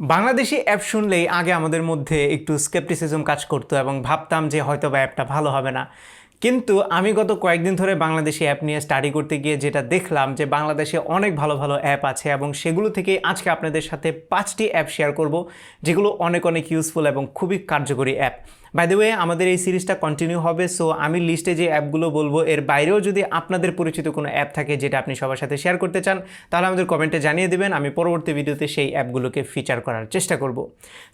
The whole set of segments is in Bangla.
বাংলাদেশি অ্যাপ শুনলেই আগে আমাদের মধ্যে একটু স্কেপটিসিজম কাজ করতো এবং ভাবতাম যে হয়তো বা অ্যাপটা ভালো হবে না। কিন্তু আমি গত কয়েকদিন ধরে বাংলাদেশি অ্যাপ নিয়ে স্টাডি করতে গিয়ে যেটা দেখলাম যে বাংলাদেশে অনেক ভালো ভালো অ্যাপ আছে এবং সেগুলো থেকে আজকে আপনাদের সাথে পাঁচটি অ্যাপ শেয়ার করব, যেগুলো অনেক অনেক ইউজফুল এবং খুবই কার্যকরী অ্যাপ বাই দ্য ওয়ে আমাদের এই সিরিজটা কন্টিনিউ হবে সো আমি লিস্টে যে অ্যাপগুলো বলব, এর বাইরেও যদি আপনাদের পরিচিত কোনো অ্যাপ থাকে যেটা আপনি সবার সাথে শেয়ার করতে চান, তাহলে আমাদের কমেন্টে জানিয়ে দেবেন, আমি পরবর্তী ভিডিওতে সেই অ্যাপগুলোকে ফিচার করার চেষ্টা করব।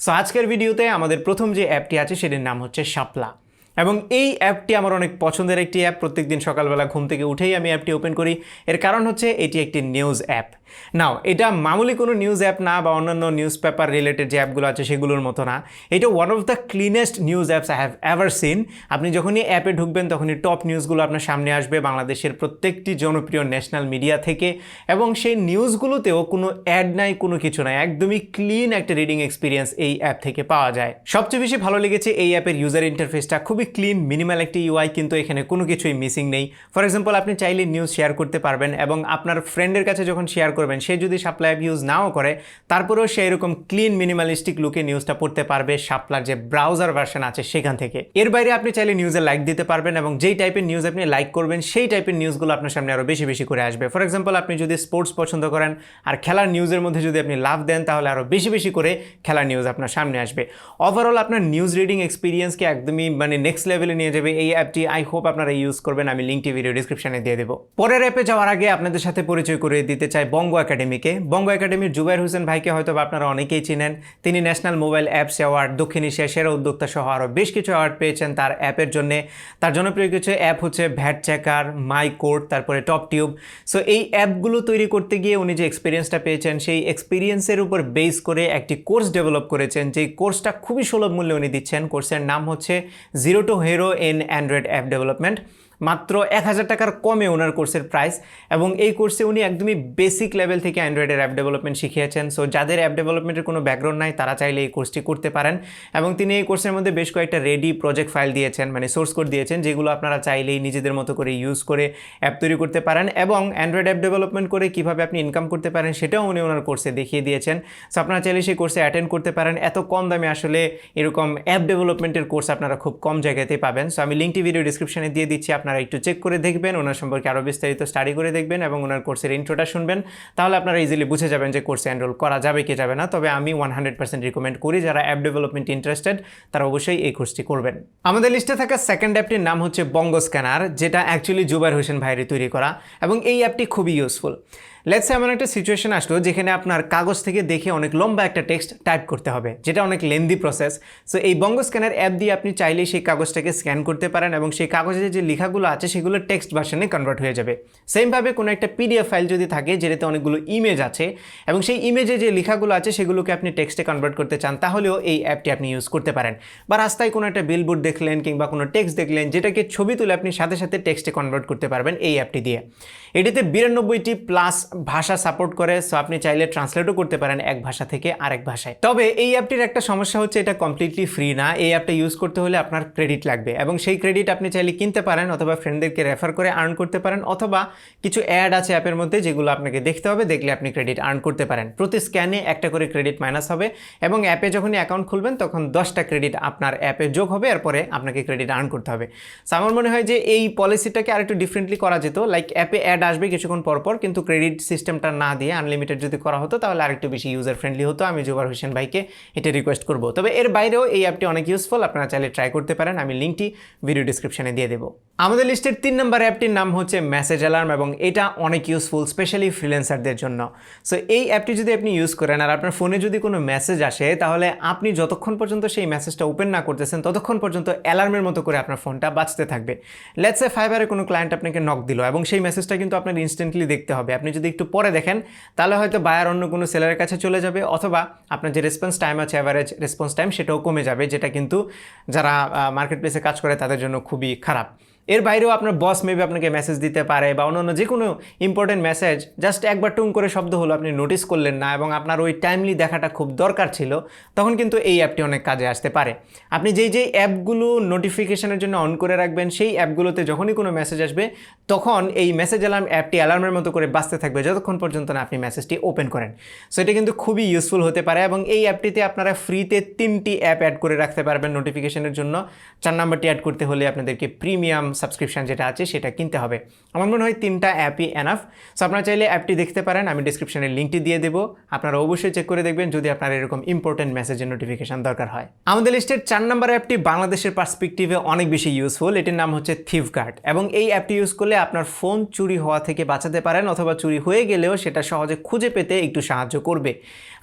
সো আজকের ভিডিওতে আমাদের প্রথম যে অ্যাপটি আছে, সেটির নাম হচ্ছে শাপলা এবং এই অ্যাপটি আমার অনেক পছন্দের একটি অ্যাপ। প্রত্যেকদিন সকালবেলা ঘুম থেকে উঠেই আমি অ্যাপটি ওপেন করি। এর কারণ হচ্ছে এটি একটি নিউজ অ্যাপ। নাও এটা মামুলি কোনো নিউজ অ্যাপ না বা অন্যান্য নিউজ পেপার রিলেটেড যে অ্যাপগুলো আছে সেগুলোর মতো না। এটা one of the cleanest news apps I have ever seen আপনি যখনই অ্যাপে ঢুকবেন, তখনই টপ নিউজগুলো আপনার সামনে আসবে বাংলাদেশের প্রত্যেকটি জনপ্রিয় ন্যাশনাল মিডিয়া থেকে। এবং সেই নিউজগুলোতেও কোনো অ্যাড নাই, কোনো কিছু নাই। একদমই ক্লিন একটা রিডিং এক্সপিরিয়েন্স এই অ্যাপ থেকে পাওয়া যায়। সবচেয়ে বেশি ভালো লেগেছে এই অ্যাপের ইউজার ইন্টারফেসটা খুবই ক্লিন মিনিমাল একটি ইউআই কিন্তু এখানে কোনো কিছুই মিসিং নেই। ফর এক্সাম্পল আপনি চাইলে নিউজ শেয়ার করতে পারবেন এবং আপনার ফ্রেন্ডের কাছে যখন শেয়ার করবেন। সে যদি সাপ্লাই অ্যাপ ইউজ নাও করে, তারপরেও সে এরকম ক্লিন মিনিমালিস্টিক লুকে নিউজটা পড়তে পারবে সাপ্লার যে ব্রাউজার ভার্সন আছে সেখান থেকে। এর বাইরে আপনি চাইলে নিউজে লাইক দিতে পারবেন এবং যেই টাইপের নিউজ আপনি লাইক করবেন, সেই টাইপের নিউজগুলো আপনার সামনে আরও বেশি বেশি করে আসবে। ফর এক্সাম্পল আপনি যদি স্পোর্টস পছন্দ করেন আর খেলার নিউজের মধ্যে যদি আপনি লাভ দেন, তাহলে আরও বেশি বেশি করে খেলার নিউজ আপনার সামনে আসবে। ওভারঅল আপনার নিউজ রিডিং এক্সপিরিয়েন্সকে একদমই মানে নেক্সট লেভেলে নিয়ে যাবে। এই অ্যাপটি আই হোপ আপনারা ইউজ করবেন। আমি লিঙ্কটি ভিডিও ডিসক্রিপশনে দিয়ে দেবো। পরের অ্যাপে যাওয়ার আগে আপনাদের সাথে পরিচয় করে দিতে চাই। বঙ্গ একাডেমিকে বঙ্গ একাডেমির জুবাইর হোসেন ভাইকে হয়তো আপনারা অনেকেই চিনেন। তিনি ন্যাশনাল মোবাইল অ্যাপস অ্যাওয়ার্ড দক্ষিণ এশিয়া সেরা উদ্যোক্তা সহ আরও বেশ কিছু অ্যাওয়ার্ড পেয়েছেন তার অ্যাপের জন্য। তার জনপ্রিয় কিছু অ্যাপ হচ্ছে ভ্যাট চেকার মাই কোর্ট তারপরে টপ টিউব সো এই অ্যাপগুলো তৈরি করতে গিয়ে উনি যে এক্সপিরিয়েন্সটা পেয়েছেন, সেই এক্সপিরিয়েন্সের উপর বেস করে একটি কোর্স ডেভেলপ করেছেন। যেই কোর্সটা খুবই সুলভ মূল্যে উনি দিচ্ছেন। কোর্সের নাম হচ্ছে zero to hero in Android app development মাত্র এক হাজার টাকার কমে ওনার কোর্সের প্রাইস এবং এই কোর্সে উনি একদমই বেসিক লেভেল থেকে অ্যান্ড্রয়েডের অ্যাপ ডেভেলপমেন্ট শিখিয়েছেন। সো যাদের অ্যাপ ডেভেলপমেন্টের কোনো ব্যাকগ্রাউন্ড নাই, তারা চাইলে এই কোর্সটি করতে পারেন এবং তিনি এই কোর্সের মধ্যে বেশ কয়েকটা রেডি প্রজেক্ট ফাইল দিয়েছেন মানে সোর্স কোড দিয়েছেন, যেগুলো আপনারা চাইলেই নিজেদের মতো করে ইউজ করে অ্যাপ তৈরি করতে পারেন এবং অ্যান্ড্রয়েড অ্যাপ ডেভেলপমেন্ট করে কীভাবে আপনি ইনকাম করতে পারেন সেটাও উনি ওনার কোর্সে দেখিয়ে দিয়েছেন। সো আপনারা চাইলে সেই কোর্সে অ্যাটেন্ড করতে পারেন। এত কম দামে আসলে এরকম অ্যাপ ডেভেলপমেন্টের কোর্স আপনারা খুব কম জায়গাতেই পাবেন। সো আমি লিঙ্কটি ভিডিও ডিসক্রিপশনে দিয়ে দিচ্ছি। আপনারা একটু চেক করে দেখবেন, ওনার সম্পর্কে আরও বিস্তারিত স্টাডি করে দেখবেন এবং ওনার কোর্সের ইন্ট্রোটা শুনবেন। তাহলে আপনারা ইজিলি বুঝে যাবেন যে কোর্সে এনরোল করা যাবে কি যাবে না। তবে আমি ওয়ান হান্ড্রেড পার্সেন্ট রিকমেন্ড করি, যারা অ্যাপ ডেভেলপমেন্ট ইন্টারেস্টেড তারা অবশ্যই এই কোর্সটি করবেন। আমাদের লিস্টে থাকা সেকেন্ড অ্যাপটির নাম হচ্ছে বঙ্গ স্ক্যানার যেটা অ্যাকচুয়ালি জুবাইর হোসেন ভাইয়ের তৈরি করা এবং এই অ্যাপটি খুবই ইউজফুল লেটসে এমন একটা সিচুয়েশন আসলো যেখানে আপনার কাগজ থেকে দেখে অনেক লম্বা একটা টেক্সট টাইপ করতে হবে, যেটা অনেক লেন্দি প্রসেস সো এই বঙ্গ স্ক্যানার অ্যাপ দিয়ে আপনি চাইলেই সেই কাগজটাকে স্ক্যান করতে পারেন এবং সেই কাগজে যে লেখাগুলো আছে সেগুলো টেক্সট ভার্সনে কনভার্ট হয়ে যাবে। সেমভাবে কোনো একটা পিডিএফ ফাইল যদি থাকে যেটাতে অনেকগুলো ইমেজ আছে এবং সেই ইমেজে যে লেখাগুলো আছে সেগুলোকে আপনি টেক্সটে কনভার্ট করতে চান, তাহলেও এই অ্যাপটি আপনি ইউজ করতে পারেন। বা রাস্তায় কোনো একটা বিলবোর্ড দেখলেন কিংবা কোনো টেক্সট দেখলেন যেটাকে ছবি তুলে আপনি সাথে সাথে টেক্সটে কনভার্ট করতে পারবেন এই অ্যাপটি দিয়ে। এটিতে বিরানব্বইটি প্লাস ভাষা সাপোর্ট করে সো আপনি চাইলে ট্রান্সলেটও করতে পারেন এক ভাষা থেকে আরেক ভাষায়। তবে এই অ্যাপটির একটা সমস্যা হচ্ছে এটা কমপ্লিটলি ফ্রি না। এই অ্যাপটা ইউজ করতে হলে আপনার ক্রেডিট লাগবে এবং সেই ক্রেডিট আপনি চাইলে কিনতে পারেন অথবা ফ্রেন্ডদেরকে রেফার করে আর্ন করতে পারেন অথবা কিছু অ্যাড আছে অ্যাপের মধ্যে যেগুলো আপনাকে দেখতে হবে, দেখলে আপনি ক্রেডিট আর্ন করতে পারেন। প্রতি স্ক্যানে একটা করে ক্রেডিট মাইনাস হবে এবং অ্যাপে যখনই অ্যাকাউন্ট খুলবেন তখন দশটা ক্রেডিট আপনার অ্যাপে যোগ হবে, এরপরে আপনাকে ক্রেডিট আর্ন করতে হবে। সো আমার মনে হয় যে এই পলিসিটাকে আরেকটু ডিফারেন্টলি করা যেত লাইক অ্যাপে অ্যাড আসবে কিছুক্ষণ পর পর, কিন্তু ক্রেডিট সিস্টেমটা না দিয়ে আনলিমিটেড যদি করা হতো, তাহলে আরেকটু বেশি ইউজার ফ্রেন্ডলি হতো। আমি জুবার হোসেন ভাইকে এটা রিকোয়েস্ট করব। তবে এর বাইরেও এই অ্যাপটি অনেক ইউজফুল আপনারা চাইলে ট্রাই করতে পারেন। আমি লিঙ্কটি ভিডিও ডিসক্রিপশানে দিয়ে দেবো। আমাদের লিস্টের তিন নম্বর অ্যাপটির নাম হচ্ছে মেসেজ অ্যালার্ম এবং এটা অনেক ইউজফুল, স্পেশালি ফ্রিল্যান্সারদের জন্য। সো এই অ্যাপটি যদি আপনি ইউজ করেন আর আপনার ফোনে যদি কোনো মেসেজ আসে, তাহলে আপনি যতক্ষণ পর্যন্ত সেই মেসেজটা ওপেন না করতেছেন, ততক্ষণ পর্যন্ত অ্যালার্মের মতো করে আপনার ফোনটা বাঁচতে থাকবে। লেটস লেটসে ফাইবারে কোনো ক্লায়েন্ট আপনাকে নক দিল এবং সেই মেসেজটা কিন্তু আপনার ইনস্ট্যান্টলি দেখতে হবে। আপনি যদি একটু পরে দেখেন, তাহলে হয়তো বায়ার অন্য কোনো সেলারের কাছে চলে যাবে অথবা আপনার যে রেসপন্স টাইম আছে অ্যাভারেজ রেসপন্স টাইম সেটাও কমে যাবে, যেটা কিন্তু যারা মার্কেট প্লেসে কাজ করে, তাদের জন্য খুবই খারাপ। এর বাইরেও আপনার বস মেবি আপনাকে মেসেজ দিতে পারে বা অন্যান্য যে কোনো ইম্পর্টেন্ট মেসেজ জাস্ট একবার টুং করে শব্দ হলো, আপনি নোটিস করলেন না এবং আপনার ওই টাইমলি দেখাটা খুব দরকার ছিল, তখন কিন্তু এই অ্যাপটি অনেক কাজে আসতে পারে। আপনি যেই যেই অ্যাপগুলো নোটিফিকেশনের জন্য অন করে রাখবেন, সেই অ্যাপগুলোতে যখনই কোনো মেসেজ আসবে, তখন এই মেসেজ অ্যালার্ম অ্যাপটি অ্যালার্মের মতো করে বাঁচতে থাকবে, যতক্ষণ পর্যন্ত না আপনি মেসেজটি ওপেন করেন। সো এটা কিন্তু খুবই ইউজফুল হতে পারে এবং এই অ্যাপটিতে আপনারা ফ্রিতে তিনটি অ্যাপ অ্যাড করে রাখতে পারবেন নোটিফিকেশনের জন্য। চার নাম্বারটি অ্যাড করতে হলে আপনাদেরকে প্রিমিয়াম সাবস্ক্রিপশন যেটা আছে সেটা কিনতে হবে। আমার মনে হয় তিনটা অ্যাপই এনাফ সো আপনারা চাইলে অ্যাপটি দেখতে পারেন, আমি ডিসক্রিপশনের লিঙ্কটি দিয়ে দেবো। আপনারা অবশ্যই চেক করে দেখবেন যদি আপনার এরকম ইম্পর্টেন্ট মেসেজের নোটিফিকেশন দরকার হয়। আমাদের লিস্টের চার নাম্বার অ্যাপটি বাংলাদেশের পার্সপেক্টিভে অনেক বেশি ইউজফুল এটির নাম হচ্ছে থিভগার্ড এবং এই অ্যাপটি ইউজ করলে আপনার ফোন চুরি হওয়া থেকে বাঁচাতে পারেন অথবা চুরি হয়ে গেলেও সেটা সহজে খুঁজে পেতে একটু সাহায্য করবে।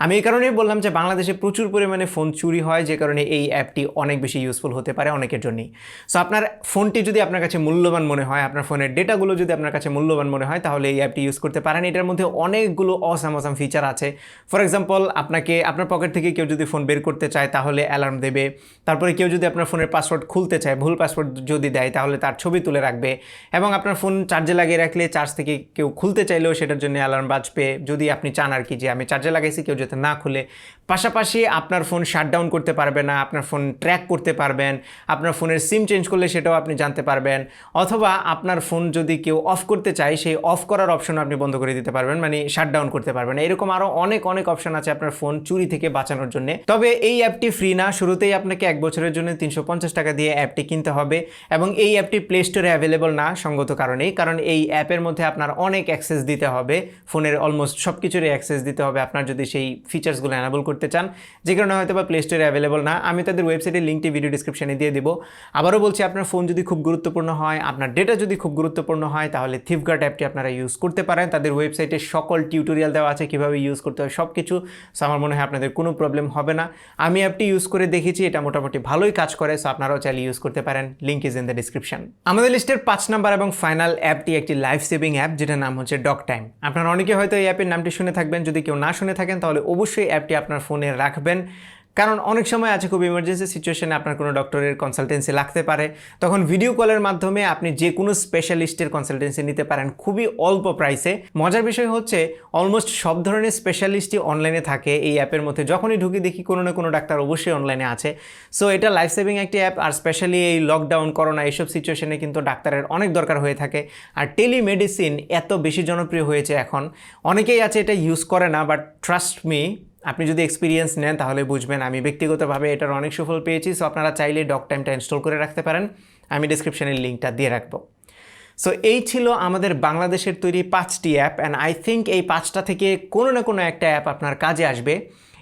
আমি এই কারণেই বললাম যে বাংলাদেশে প্রচুর পরিমাণে ফোন চুরি হয়, যে কারণে এই অ্যাপটি অনেক বেশি ইউজফুল হতে পারে অনেকের জন্যই। সো আপনার ফোনটি যদি আপনার কাছে মূল্যবান মনে হয়, আপনার ফোনের ডেটাগুলো যদি আপনার কাছে মূল্যবান মনে হয়, তাহলে এই অ্যাপটি ইউজ করতে পারেন। এটার মধ্যে অনেকগুলো অসাম অসাম ফিচার আছে। ফর এক্সাম্পল আপনাকে, আপনার পকেট থেকে কেউ যদি ফোন বের করতে চায়, তাহলে অ্যালার্ম দেবে। তারপরে কেউ যদি আপনার ফোনের পাসওয়ার্ড খুলতে চায়, ভুল পাসওয়ার্ড যদি দেয়, তাহলে তার ছবি তুলে রাখবে। এবং আপনার ফোন চার্জে লাগিয়ে রাখলে চার্জ থেকে কেউ খুলতে চাইলেও সেটার জন্য অ্যালার্ম বাজবে। যদি আপনি চান আর কি যে আমি চার্জে লাগাইছি, কেউ যাতে না খুলে। পাশাপাশি আপনার ফোন শাটডাউন করতে পারবে না, আপনার ফোন ট্র্যাক করতে পারবেন। আপনার ফোনের সিম চেঞ্জ করলে সেটাও আপনি জানতে পারবেন। অথবা আপনার ফোন যদি কেউ অফ করতে চায়, সেই অফ করার অপশন আপনি বন্ধ করে দিতে পারবেন মানে শাটডাউন করতে পারবেন। এরকম আরও অনেক অনেক অপশন আছে আপনার ফোন চুরি থেকে বাঁচানোর জন্য। তবে এই অ্যাপটি ফ্রি না, শুরুতেই আপনাকে এক বছরের জন্য তিনশো পঞ্চাশ টাকা দিয়ে অ্যাপটি কিনতে হবে এবং এই অ্যাপটি প্লে স্টোরে অ্যাভেলেবল না, সঙ্গত কারণেই, কারণ এই অ্যাপের মধ্যে আপনার অনেক অ্যাক্সেস দিতে হবে, ফোনের অলমোস্ট সব কিছুরই অ্যাক্সেস দিতে হবে আপনার যদি সেই ফিচার্সগুলো অ্যানাবল করতে চান। যে কারণে হয়তো বা প্লে স্টোরে অ্যাভেলেবল না, আমি তাদের ওয়েবসাইটের লিঙ্কটি ভিডিও ডিসক্রিপশনে দিয়ে দেবো। আবারও বলছি, আপনার ফোন যদি খুব গুরুত্বপূর্ণ হয়। আপনার ডেটা যদি খুব গুরুত্বপূর্ণ হয়, তাহলে থিপগার্ড অ্যাপটি আপনারা ইউজ করতে পারেন। তাদের ওয়েবসাইটে সকল টিউটোরিয়াল দেওয়া আছে, কীভাবে ইউজ করতে হয় সব কিছু সো আমার মনে হয় আপনাদের কোনো প্রবলেম হবে না। আমি অ্যাপটি ইউজ করে দেখেছি, এটা মোটামুটি ভালোই কাজ করে সো আপনারাও চাইলে ইউজ করতে পারেন। Link is in the description আমাদের লিস্টের পাঁচ নাম্বার এবং ফাইনাল অ্যাপটি একটি লাইফ সেভিং অ্যাপ যেটার নাম হচ্ছে ডক টাইম আপনারা অনেকে হয়তো এই অ্যাপের নামটি শুনে থাকবেন। যদি কেউ না শুনে থাকেন, তাহলে অবশ্যই অ্যাপটি আপনার ফোনে রাখবেন। কারণ অনেক সময় আছে খুব ইমার্জেন্সি সিচুয়েশনে আপনার কোনো ডক্টরের কনসালটেন্সি লাগতে পারে। তখন ভিডিও কলের মাধ্যমে আপনি যে কোনো স্পেশালিস্টের কনসালটেন্সি নিতে পারেন খুবই অল্প প্রাইসে মজার বিষয় হচ্ছে অলমোস্ট সব ধরনের স্পেশালিস্টই অনলাইনে থাকে এই অ্যাপের মধ্যে। যখনই ঢুকি দেখি কোনো না কোনো ডাক্তার অবশ্যই অনলাইনে আছে। সো এটা লাইফ সেভিং একটি অ্যাপ আর স্পেশালি এই লকডাউন করোনা এইসব সিচুয়েশনে কিন্তু ডাক্তারের অনেক দরকার হয়ে থাকে। আর টেলিমেডিসিন এত বেশি জনপ্রিয় হয়েছে এখন। অনেকেই আছে এটা ইউজ করে না বাট ট্রাস্ট মি আপনি যদি এক্সপিরিয়েন্স নেন, তাহলে বুঝবেন আমি ব্যক্তিগতভাবে এটার অনেক সুফল পেয়েছি। সো আপনারা চাইলে ডক টাইমটা ইনস্টল করে রাখতে পারেন। আমি ডিসক্রিপশনের লিঙ্কটা দিয়ে রাখব। সো এই ছিল আমাদের বাংলাদেশের তৈরি পাঁচটি অ্যাপ অ্যান্ড আই থিঙ্ক এই পাঁচটা থেকে কোনো না কোনো একটা অ্যাপ আপনার কাজে আসবে।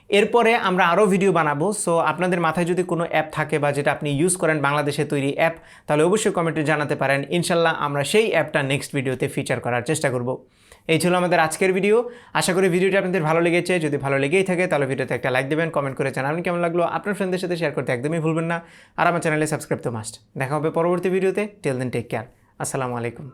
এরপরে আমরা আরও ভিডিও বানাবো। সো আপনাদের মাথায় যদি কোনো অ্যাপ থাকে বা যেটা আপনি ইউজ করেন বাংলাদেশে তৈরি অ্যাপ তাহলে অবশ্যই কমেন্টে জানাতে পারেন। ইনশাল্লাহ আমরা সেই অ্যাপটা নেক্সট ভিডিওতে ফিচার করার চেষ্টা করব। এই ছিল আমাদের আজকের ভিডিও আশা করি ভিডিওটি আপনাদের ভালো লেগেছে। যদি ভালো লেগেই থাকে, তাহলে ভিডিওতে একটা লাইক দেবেন কমেন্ট করে জানাবেন কেমন লাগল। আপনার ফ্রেন্ডদের সাথে শেয়ার করতে একদমই ভুলবেন না। আর আমার চ্যানেলে সাবস্ক্রাইব তো মাস্ট দেখা হবে পরবর্তী ভিডিওতে টেল দেন টেক কেয়ার আসসালামু আলাইকুম।